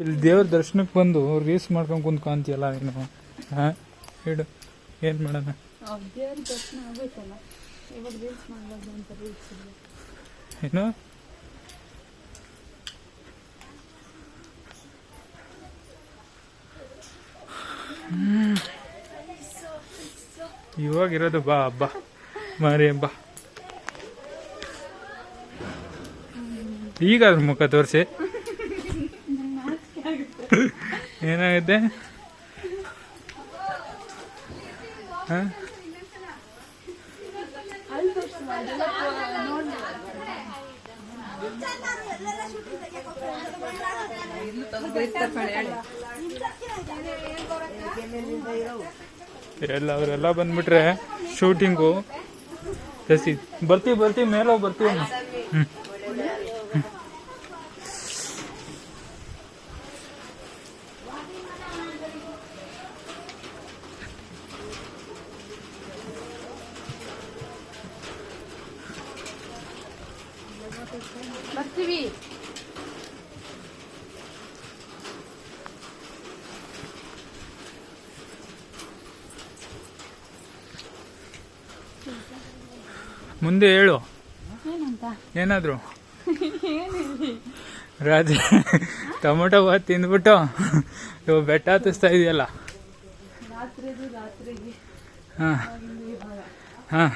ಇಲ್ಲಿ ದೇವ್ರ ದರ್ಶನಕ್ಕೆ ಬಂದು ರೀಲ್ಸ್ ಮಾಡ್ಕೊಂಡು ಕುಂತ್ಕೊಂತೀಯಲ್ಲ ನೀನು? ಹಾಂ? ಹೇಳು ಏನು ಮಾಡೋಣ? ದೇವ್ರ ದರ್ಶನ ಆಗೋಯ್ತಲ್ಲ ಇವಾಗ ರೀಲ್ಸ್ ಮಾಡಬಾರ್ದು ಅಂತ ರೀಲ್ಸ್ ಏನು. ಇವಾಗಿರೋದು ಬಾ ಹಬ್ಬ ಮಾರಿ ಹಬ್ಬ ಈಗ ಅದ್ರ ಮುಖ ತೋರಿಸಿ. ಏನಾಗುತ್ತೆ ಎಲ್ಲ ಅವರೆಲ್ಲ ಬಂದ್ಬಿಟ್ರೆ ಶೂಟಿಂಗು ಬರ್ತೀವಿ ಬರ್ತೀವಿ ಮೇಲೆ ಬರ್ತೀವಿ ಅಮ್ಮ. ಬರ್ತೀವಿ. ಮುಂದೆ ಹೇಳು. ಏನಾದ್ರು? ರಾಜ ಟೊಮೊಟೊ ಬಾತ್ ತಿಂದ್ಬಿಟ್ಟು ಇವು ಬೆಟ್ಟ ಹತ್ತಿಸ್ತಾ ಇದೆಯಲ್ಲ? ಹಾಂ. ಇವಾಗ ಹಾಂ.